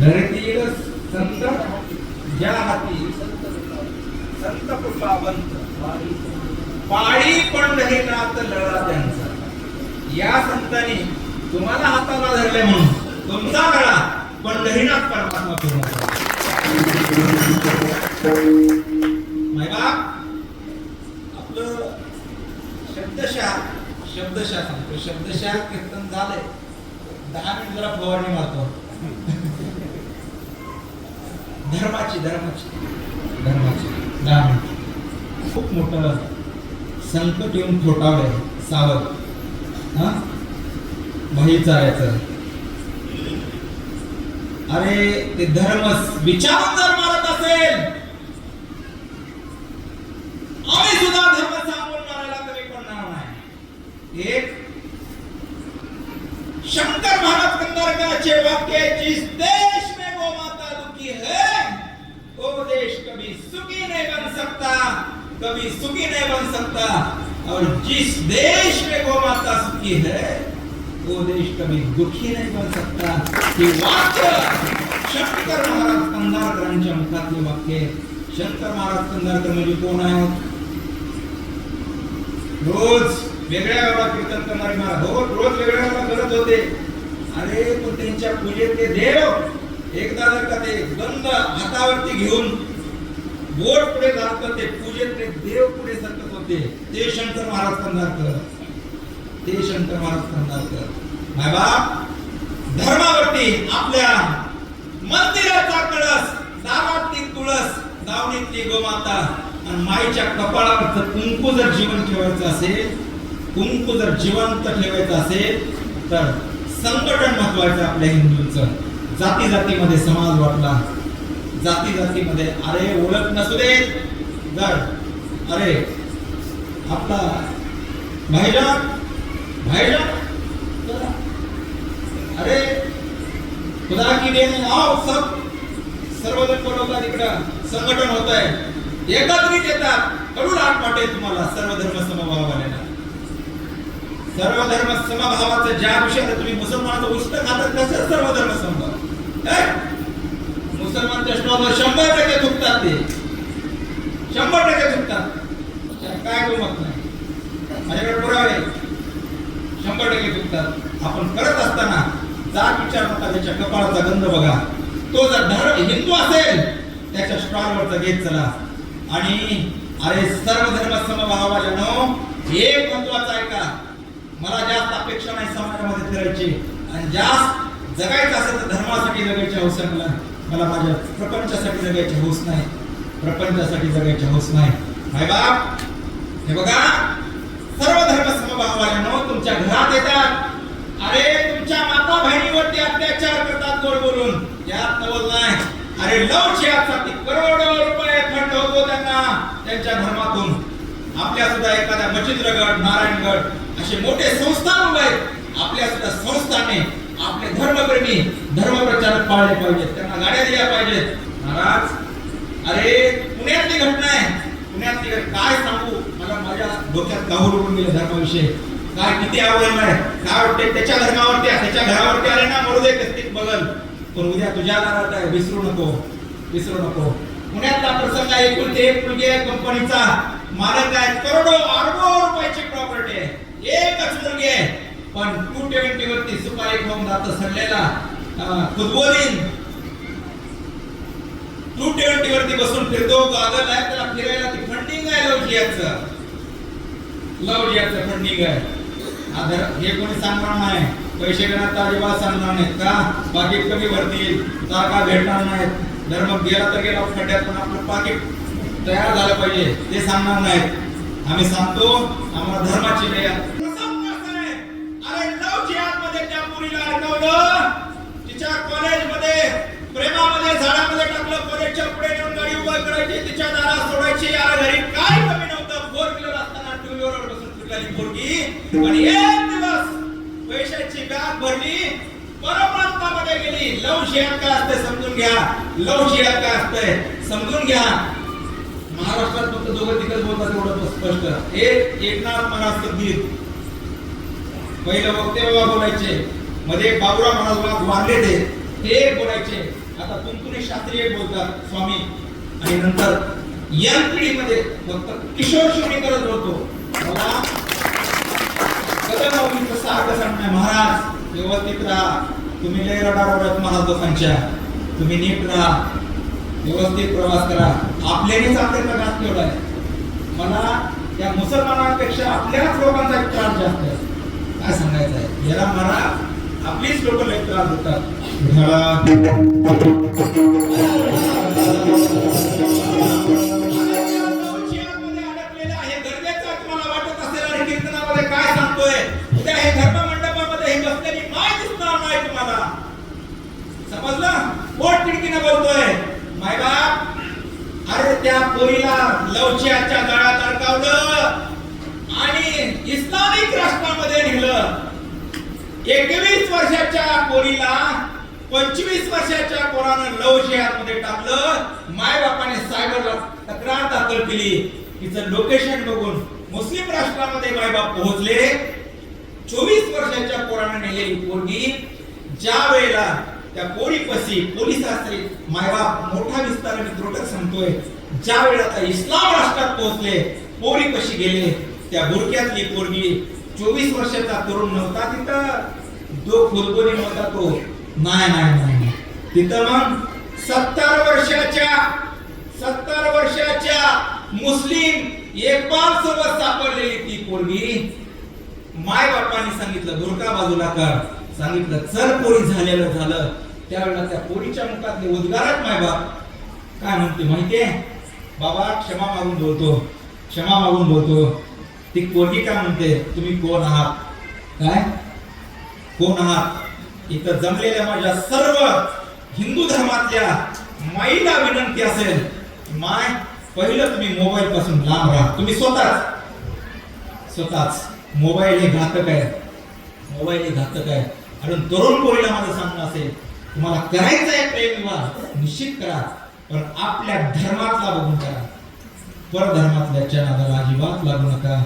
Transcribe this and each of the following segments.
धरतील संत या हाती संत कृपावंत पाळी पंढरीनाथ लढा त्यांचा. या संतांनी तुम्हाला हाताला धरले म्हणून तुमचा गळा पंढरीनाथ परमात्मा फिरवला आपलं शब्दशा शब्दशा सांगतो शब्दशा कीर्तन झालंय. दहा मिनिट जरा फवारणी मारतो. धर्माची धर्माची. धर्माची. दहा मिनिट खूप मोठं संकट येऊन थोटावलंय सावध. हां? भाई चालायचं. अरे ते धर्म विचार जर मारत असेल आम्ही सुद्धा धर्म सांगून मारायला तरी पडणार नाही. एक शंकर महाराज कंदरकरांचे वाक्य आहे, जिस देश में गो माता दुखी है वो देश कभी सुखी नहीं बन सकता कभी सुखी नहीं बन सकता और जिस देश में गो माता सुखी है वो देश कभी दुखी नहीं बन सकता। हे वाक्य शंकर महाराज कंदारकरांच्या मुखातले वाक्य शंकर महाराज कंदारकर म्हणजे कोण आहेत हो? रोज वेगळ्या वेळा कीर्तन करणारे महाराज हो रोज वेगळ्या वेळा करत होते. अरे पण त्यांच्या पूजेत ते देव एकदा जर का ते गंध हातावरती घेऊन बोट पुढे जात ते पूजेत ते देव पुढे सरकत होते ते शंकर महाराज कंदारकर ते शंकर महाराज कंदारकर माय बाप धर्मावरती आपल्या मंदिराचा कळस दारातली तुळस दावणीतली गोमाता आणि माईच्या कपाळावरचं कुंकू जर जीवन ठेवायचं असेल कुंकू जर जिवंत ठेवायचं असेल तर संघटन महत्वाचं आपल्या हिंदूंचं. जाती जातीमध्ये समाज वाटला. जाती जातीमध्ये अरे ओळख नसू दे जर अरे आपला भाईजान भाईजान अरे खुदा की देन आओ सब सर्वजण बोलवतात इकडं. संघटन होत आहे एकत्रित येतात. कडून आठ वाटे तुम्हाला सर्व धर्म समभावाला सर्व धर्म समभावाचं ज्या विषयाला तुम्ही मुसलमानाचं उष्ट खातात तसंच सर्व धर्म समभाव मुसलमान मुसलमानच्या शंभर टक्के चुकतात ते. शंभर टक्के चुकतात काय गमत नाही. माझ्याकडे पुरावे शंभर टक्के चुकतात. आपण करत असताना जात विचार नका त्याच्या कपाळाचा गंध बघा. तो जर धर्म हिंदू असेल त्याच्या स्टॉलवरचा घेत चला. आणि अरे सर्व धर्म समभावाल्यानो एक महत्वाचं आहे का? मला जास्त अपेक्षा नाही समाजामध्ये फिरायची. आणि जास्त जगायचं असेल तर धर्मासाठी जगायची हौस आहे मला मला माझ्या प्रपंचासाठी जगायची हौस नाही. प्रपंचासाठी जगायची हौस नाही. माय बाप हे बघा सर्व धर्म समभावानं तुमच्या घरात येतात. अरे तुमच्या माता बहिणीवरती अत्याचार करतात गोड बोलून. यात नवल नाही. अरे लवसाठी करोडो रुपये फंड होतो त्यांना त्यांच्या धर्मातून. आपल्या सुद्धा एखाद्या मच्छिंद्रगड नारायणगड असे मोठे संस्थान उभे आहेत आपल्या सुद्धा संस्थाने आपले धर्मप्रेमी धर्मप्रचारक पाळले पाहिजेत. त्यांना गाड्या दिल्या पाहिजेत. महाराज अरे पुण्यातली घटना आहे. पुण्यातली काय सांगू? माझ्या डोक्यात काहूर उडून गेले धर्माविषयी काय किती आवड आहे काय वाटते त्याच्या धर्मावरती त्याच्या घरावरती आले ना मरू दे कस्तिक बघल पण उद्या तुझ्या घरात आहे विसरू नको. विसरू नको. पुण्यातला प्रसंग आहे एकुलते एक मुलगी आहे कंपनीचा. मालक आहे करोडो अरबो रुपयाची प्रॉपर्टी आहे. एकच मुलगी आहे. पण टू ट्वेंटी वरती सुपारी खाऊन जात सडलेला फुटबॉलिंग टू ट्वेंटी वरती बसून फिरतो गागल आहे त्याला फिरायला ती फंडिंग आहे लव लवजियाचं फंडिंग आहे. आधार हे कोणी सांगणार नाही. पैसे घेणार तर अजिबात सांगणार नाहीत का? पाकिट कमी भरतील जागा भेटणार नाहीत. धर्म गेला तर गेला खड्ड्यात पण आपलं पाकिट तयार झालं पाहिजे ते सांगणार नाहीत. आम्ही सांगतो आम्हाला धर्माची लय आहे. त्या मुलीला अडकवलं तिच्या कॉलेजमध्ये प्रेमामध्ये झाडामध्ये टाकलं कॉलेजच्या पुढे नेऊन गाडी उभा करायची तिच्या दारात सोडायची. अरे घरी काय कमी नव्हतं? फोर व्हीलर असताना पोरगी आणि एक दिवस पैशाची बॅग भरली परप्रांतामध्ये गेली. लव जिहाद काय असते समजून घ्या. लव जिहाद काय असते समजून घ्या. महाराष्ट्रात फक्त दोघं तिकडे बोलतात एवढं स्पष्ट. एक एकनाथ महाराज कबीर पहिलं वक्ते बाबा बोलायचे मध्ये बाबुराव महाराज वारले ते. ते बोलायचे. आता तुमतुने शास्त्रीय बोलतात स्वामी. आणि नंतर या पिढीमध्ये फक्त किशोर शिवणी करत होतो मला महाराज व्यवस्थित राहा तुम्ही लय रडारडत महाराज लोकांच्या तुम्ही नीट राहा व्यवस्थित प्रवास करा आपल्यानेच आपल्या त्रास ठेवलाय मला या मुसलमानांपेक्षा आपल्याच लोकांचा त्रास जास्त आहे काय सांगायचं आहे याला मला आपलीच लोक लय त्रास देतात सांगतोय. उद्या हे धर्म मंडपामध्ये हे बसलेली माय दिसणार नाही तुम्हाला. समजलं? पोट तिडकीनं बोलतोय. मायबाप अरे त्या पोरीला लवचियाच्या गळ्यात अडकावलं आणि इस्लामिक राष्ट्रामध्ये नेलं. एकवीस वर्षाच्या पोरीला पंचवीस वर्षाच्या पोरानं लवमध्ये टाकलं. माय बापाने सायबरला तक्रार दाखल केली. तिचं लोकेशन बघून मुस्लिम राष्ट्रामध्ये मायबाप पोहोचले. चोवीस वर्षाच्या पोरानं नेलेली पोरगी. ज्या वेळेला त्या पोरीपशी पोलिसाचे मायबाप मोठा विस्तार मी त्रोटक सांगतोय. ज्या वेळेला त्या इस्लाम राष्ट्रात पोहोचले पोरीपशी गेले त्या बुरक्यातली पोरगी चोवीस वर्षाचा तरुण नव्हता तिथं. जो खुलबुली नव्हता तो नाही नाही नाही. तिथं मग सत्तर वर्षाच्या सत्तर वर्षाच्या मुस्लिम एकबाल सोबत सापडलेली ती पोरगी माय बापाने सांगितलं बुरका बाजूला कर. सांगितलं चल पोरी झालेलं झालं. त्यावेळेला त्या पोरीच्या मुखातले उद्गारात माय बाप काय म्हणते माहितीये बाबा क्षमा मागून बोलतो क्षमा मागून बोलतो. ती पोरगी काय म्हणते? तुम्ही कोण आहात? काय? कोण आहात? इथं जमलेल्या माझ्या सर्व हिंदू धर्मातल्या माईला विनंती असेल. माय पहिलं तुम्ही मोबाईल पासून लांब राहा. तुम्ही स्वतःच. स्वतःच. मोबाईल हे घातक आहे. मोबाईल हे घातक आहे. आणि तरुण पोरीला माझं सांगणं असेल तुम्हाला करायचं आहे प्रेम विवाह निश्चित करा. पण आपल्या धर्मातला बघून करा. परधर्मातल्याच्या नादाला अजिबात लागू नका.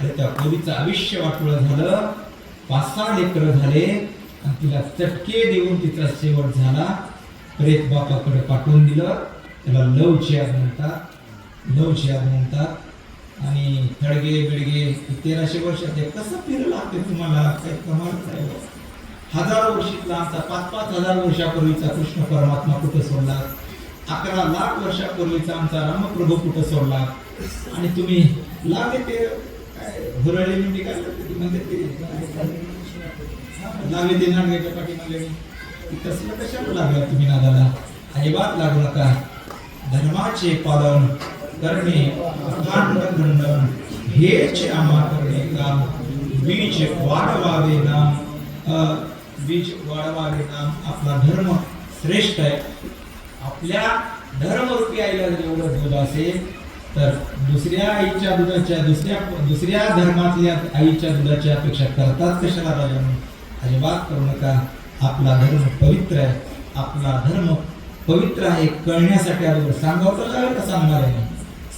अरे त्या पोरीचं आयुष्य वाटोळं झालं. पाच सहा लेकर झाले. आणि तिला चटके देऊन तिचा शेवट झाला. प्रेत बापाकडे पाठवून दिलं. त्याला लव चेअर म्हणतात. लव म्हणतात. आणि थडगे बिडगे तेराशे वर्षात ते कसं फिरलं लागते तुम्हाला? काही कमाल काय हो? हजारो वर्षीतला आमचा पाच पाच हजार वर्षापूर्वीचा कृष्ण परमात्मा कुठं सोडला? अकरा लाख वर्षापूर्वीचा आमचा रामप्रभू कुठं सोडला? आणि तुम्ही लागे ते काय हुरळी म्हणजे काय म्हणजे ती? म्हणते ते लागे ते नागऱ्याच्या पाठीमागे. तसलं कशाला लागला तुम्ही नादाला? अजिबात लागू नका. धर्माचे पालन करणे अखंड हेच आम्हा करणे का बीज वाढवावे नाम वीज बीज वाढवावे नाम आपला धर्म श्रेष्ठ आहे. आपल्या धर्मरूपी आईला जर एवढं दूध असेल तर दुसऱ्या आईच्या दुधाच्या दुसऱ्या दुसऱ्या धर्मातल्या आईच्या दुधाची अपेक्षा करतात कशाला राजाने अजिबात करू नका. आपला धर्म पवित्र आहे. आपला धर्म पवित्र आहे. कळण्यासाठी अगोदर सांगावं तर का सांगणार आहे?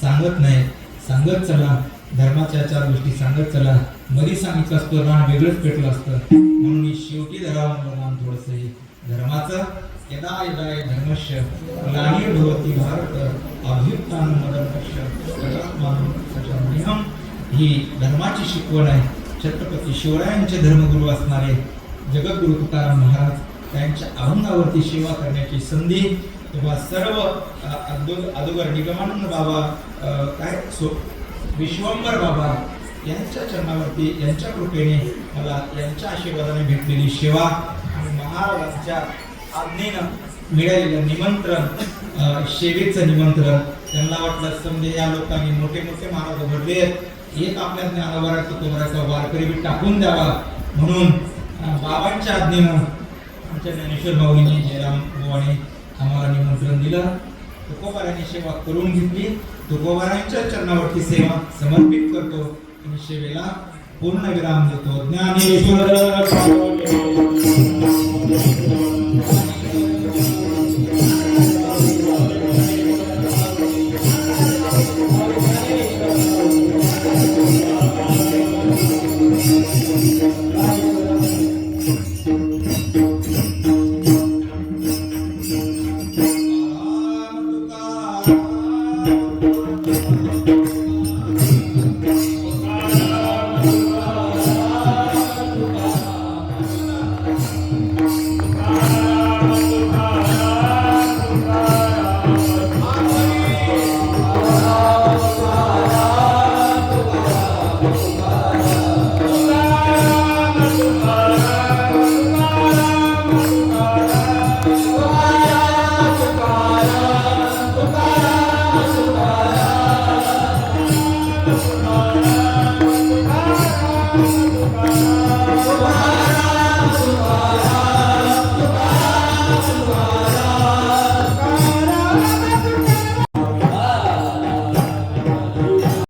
सांगत नाही. सांगत चला. धर्माच्या चार गोष्टी सांगत चला. मध्ये सांगितलं असतं रान वेगळंच पेटलं असतं. म्हणून मी शेवटी धरावं म्हणलं रान थोडस धर्माचं यदा यदा धर्मस्य भवती भारत अभ्युत्थान मदर्पश्य ही धर्माची शिकवण आहे. छत्रपती शिवरायांचे धर्मगुरू असणारे जगद्गुरु तुकाराम महाराज त्यांच्या अभंगावरती सेवा करण्याची संधी तेव्हा सर्व अ, अदो- निगमानंद बाबा काय सो विश्वंबर बाबा यांच्या चरणावरती यांच्या कृपेने मला यांच्या आशीर्वादाने भेटलेली सेवा आणि महाराजांच्या आज्ञेनं मिळालेलं निमंत्रण सेवेचं निमंत्रण त्यांना वाटलं समजे या लोकांनी मोठे मोठे महाराज उघडले आहेत. एक आपल्या ज्ञानावराचा तुमराचा वारकरी बी टाकून द्यावा. म्हणून बाबांच्या आज्ञेनं आमच्या ज्ञानेश्वर भाऊंनी जयराम दिला. तुकोबारांनी सेवा करून घेतली. तुकोबारांच्या चरणावरती सेवा समर्पित करतो. आणि सेवेला पूर्ण विराम देतो. ज्ञानेश्वर.